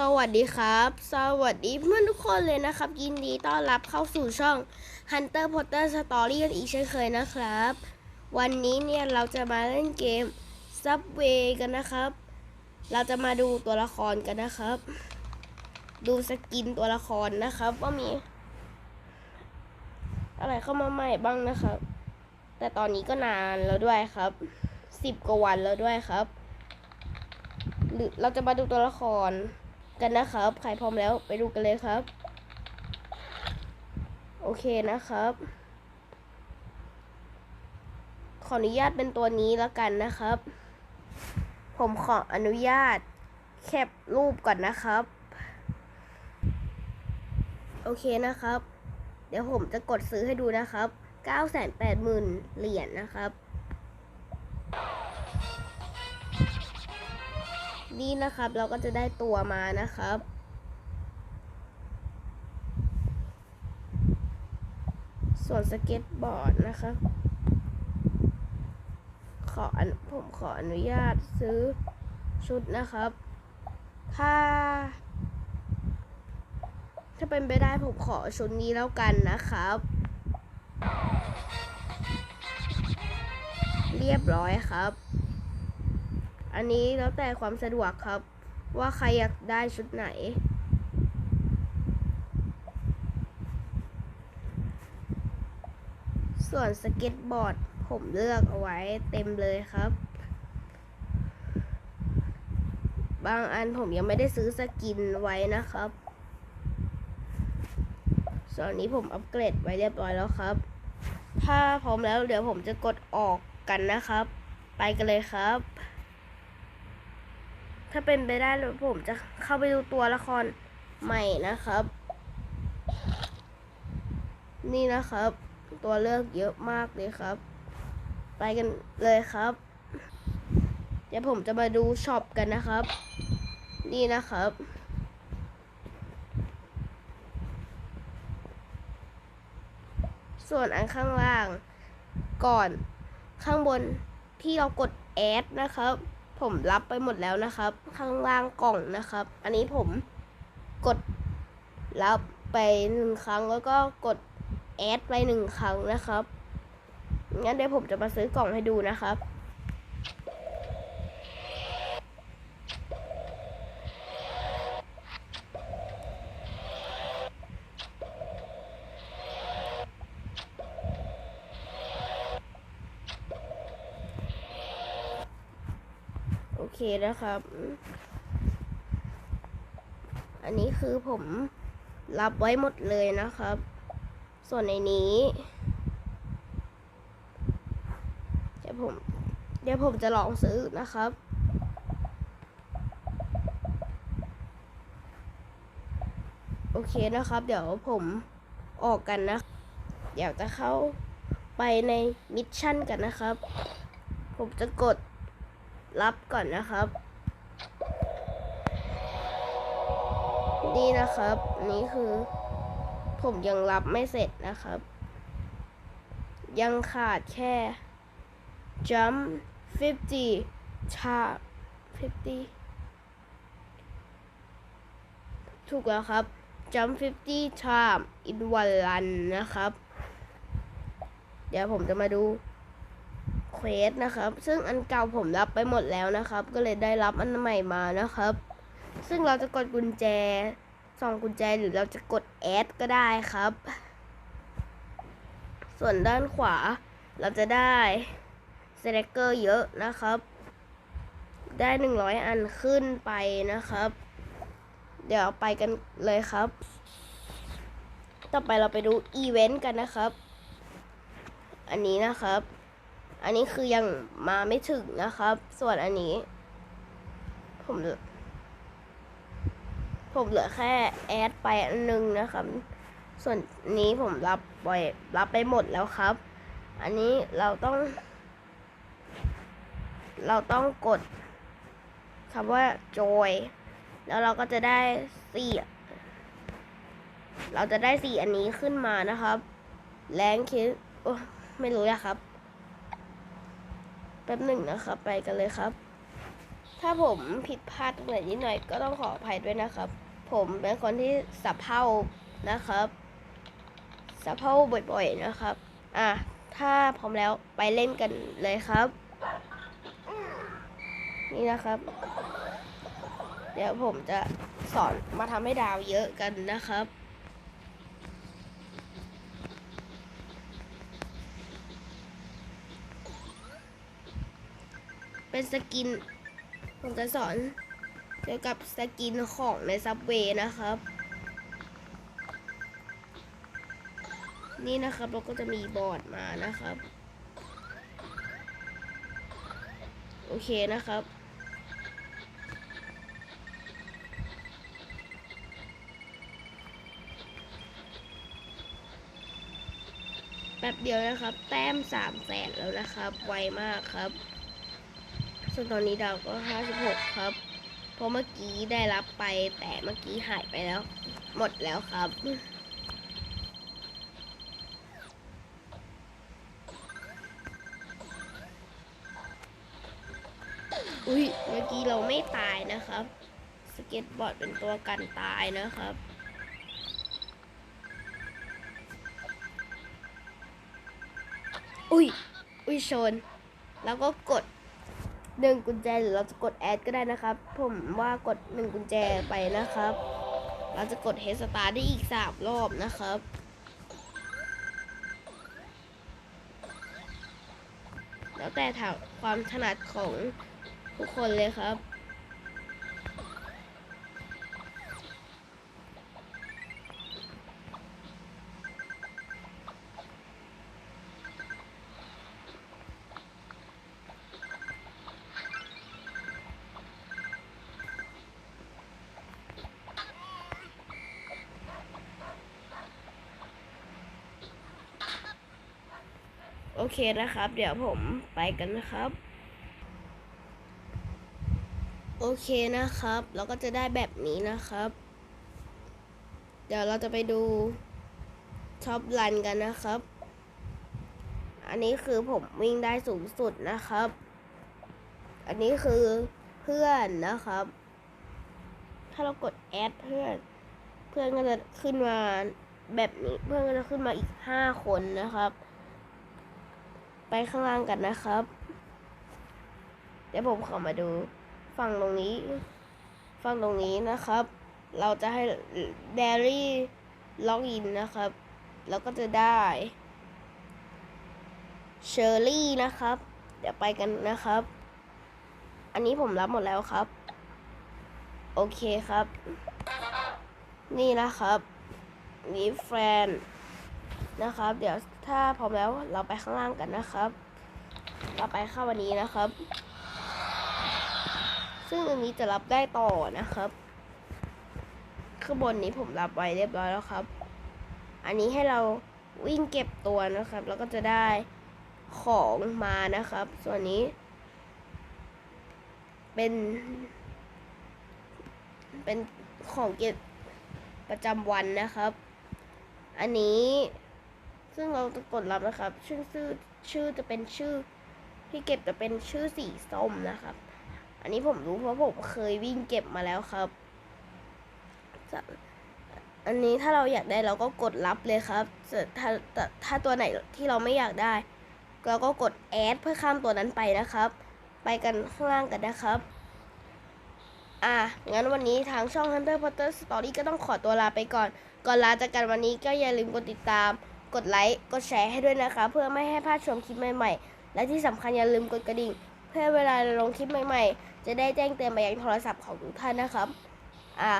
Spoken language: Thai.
สวัสดีครับ สวัสดีเพื่อนทุกคนเลยนะครับ ยินดีต้อนรับเข้าสู่ช่อง Hunter Potter Story กันอีกเช่นเคยนะครับ วันนี้เนี่ยเราจะมาเล่นเกม Subway กันนะครับ เราจะมาดูตัวละครกันนะครับ ดูสกินตัวละครนะครับ ว่ามี อะไรเข้ามาใหม่บ้างนะครับ แต่ตอนนี้ก็นานแล้วด้วยครับสิบกว่าวันแล้วด้วยครับหรือเราจะมาดูตัวละคร กันนะครับ ใครพร้อมแล้วไปดูกันเลยครับ โอเคนะครับ ขออนุญาตเป็นตัวนี้แล้วกันนะครับ ผมขออนุญาตแคปรูปก่อนนะครับ โอเคนะครับ เดี๋ยวผมจะกดซื้อให้ดูนะครับ 980,000 เหรียญนะครับ นี่นะครับ เราก็จะได้ตัวมานะครับ ส่วนสเก็ตบอร์ดนะครับ ขอผมขออนุญาตซื้อชุดนะครับ ถ้า ถ้าเป็นไปได้ผมขอชุดนี้แล้วกันนะครับ เรียบร้อยครับ อันนี้แล้วแต่ความสะดวกครับ ว่าใครอยากได้ชุดไหน ส่วนสเก็ตบอร์ดผมเลือกเอาไว้เต็มเลยครับ บางอันผมยังไม่ได้ซื้อสกินไว้นะครับ ส่วนนี้ผมอัปเกรดไว้เรียบร้อยแล้วครับ ถ้าพร้อมแล้วเดี๋ยวผมจะกดออกกันนะครับ ไปกันเลยครับ ถ้าเป็นไปได้ผมจะเข้าไปดูตัวละครใหม่นะครับ นี่นะครับ ตัวเลือกเยอะมากเลยครับ ไปกันเลยครับ เดี๋ยวผมจะมาดูช็อปกันนะครับ นี่นะครับส่วนอันข้างล่างก่อนข้างบนที่เรากดแอดนะครับ ผมรับไปหมดแล้วนะครับ ข้างล่างกล่องนะครับ อันนี้ผมกดรับไปหนึ่งครั้งแล้วก็กดแอดไปหนึ่งครั้งนะครับงั้นเดี๋ยวผมจะมาซื้อกล่องให้ดูนะครับ เคนะครับ อันนี้คือผมรับไว้หมดเลยนะครับ ส่วนในนี้เดี๋ยวผมเดี๋ยวผมจะลองซื้อนะครับโอเคนะครับ เดี๋ยวผมออกกันนะ เดี๋ยวจะเข้าไปในมิชชั่นกันนะครับ ผมจะกด รับก่อนนะครับ นี่นะครับ นี่คือ ผมยังรับไม่เสร็จนะครับ ยังขาดแค่ jump 50 tap 50 ถูกแล้วครับ jump 50 time in one run นะครับ เดี๋ยวผมจะมาดู เควสนะครับ ซึ่งอันเก่าผมรับไปหมดแล้วนะครับ ก็เลยได้รับอันใหม่มานะครับ ซึ่งเราจะกดกุญแจส่องกุญแจหรือเราจะกดแอดก็ได้ครับ ส่วนด้านขวาเราจะได้สเตกเกอร์เยอะนะครับ ได้100อันขึ้นไปนะครับ เดี๋ยวไปกันเลยครับ ต่อไปเราไปดูอีเวนต์กันนะครับ อันนี้นะครับ อันนี้คือยังมาไม่ถึงนะครับ ส่วนอันนี้ ผมผมเหลือแค่แอดไปอันหนึงนะครับ ส่วนนี้ผมรับไปรับไปหมดแล้วครับ อันนี้เราต้อง เราต้องกดคำว่าจอยแล้วเราก็จะได้สี่เราจะได้สี่อันนี้ขึ้นมานะครับ แรงคิดโอ้ไม่รู้อะครับ แป๊บหนึ่งนะครับ ไปกันเลยครับ ถ้าผมผิดพลาดตรงไหนนิดหน่อยก็ต้องขออภัยด้วยนะครับ ผมเป็นคนที่สับเพ่านะครับสับเพ่าบ่อยๆนะครับ อะ ถ้าพร้อมแล้วไปเล่นกันเลยครับ นี่นะครับ เดี๋ยวผมจะสอนมาทำให้ดาวเยอะกันนะครับ เป็นสกิน ผมจะสอนเกี่ยวกับสกินของในซับเวย์นะครับ นี่นะครับเราก็จะมีบอร์ดมานะครับ โอเคนะครับแป๊บเดียวนะครับ แต้มสามแสนแล้วนะครับ ไวมากครับ ส่วนตอนนี้ดาวก็ 56 ครับ เพราะเมื่อกี้ได้รับไปแต่เมื่อกี้หายไปแล้ว หมดแล้วครับอุ้ยเมื่อกี้เราไม่ตายนะครับ สเก็ตบอร์ดเป็นตัวกันตายนะครับ อุ้ย อุ้ยชน แล้วก็กด หนึ่งกุญแจหรือเราจะกดแอดก็ได้นะครับ ผมว่ากดหนึ่งกุญแจไปนะครับ เราจะกดเฮสตาร์ได้อีกสามรอบนะครับแล้วแต่ถามความถนัดของทุกคนเลยครับ เคนะครับ เดี๋ยวผมไปกันนะครับ โอเคนะครับ เราก็จะได้แบบนี้นะครับ เดี๋ยวเราจะไปดูท็อปรันกันนะครับ อันนี้คือผมวิ่งได้สูงสุดนะครับ อันนี้คือเพื่อนนะครับ ถ้าเรากดแอดเพื่อน เพื่อนก็จะขึ้นมาแบบนี้ เพื่อนก็จะขึ้นมาอีกห้าคนนะครับ ไปข้างล่างกันนะครับ เดี๋ยวผมขอมาดูฝั่งตรงนี้ฝั่งตรงนี้นะครับ เราจะให้เดลี่ล็อกอินนะครับ แล้วก็จะได้เชอร์รี่นะครับ เดี๋ยวไปกันนะครับ อันนี้ผมรับหมดแล้วครับ โอเคครับ นี่นะครับนี่แฟนนะครับ เดี๋ยว ถ้าพร้อมแล้วเราไปข้างล่างกันนะครับ เราไปเข้าวันนี้นะครับ ซึ่งอันนี้จะรับได้ต่อนะครับข้างบนนี้ผมรับไว้เรียบร้อยแล้วครับ อันนี้ให้เราวิ่งเก็บตัวนะครับ แล้วก็จะได้ของมานะครับ ส่วนนี้ เป็น เป็นของเก็บประจำวันนะครับ อันนี้ ซึ่งเราจะกดรับนะครับ ชื่อชื่อชื่อจะเป็นชื่อที่เก็บจะเป็นชื่อสีส้มนะครับ อันนี้ผมรู้เพราะผมเคยวิ่งเก็บมาแล้วครับอันนี้ถ้าเราอยากได้เราก็กดรับเลยครับแต่ถ้าถ้าถ้าตัวไหนที่เราไม่อยากได้ เราก็กดแอดเพื่อข้ามตัวนั้นไปนะครับ ไปกันข้างล่างกันนะครับ อะ งั้นวันนี้ทางช่อง Hunter Potter Story ก็ต้องขอตัวลาไปก่อน ก่อนลาจากกันวันนี้ก็อย่าลืมกดติดตาม กดไลค์ กดแชร์ให้ด้วยนะคะ เพื่อไม่ให้พลาดชมคลิปใหม่ๆ และที่สำคัญอย่าลืมกดกระดิ่ง เพื่อเวลาเราลงคลิปใหม่ๆ จะได้แจ้งเตือนไปยังโทรศัพท์ของทุกท่านนะครับ อะ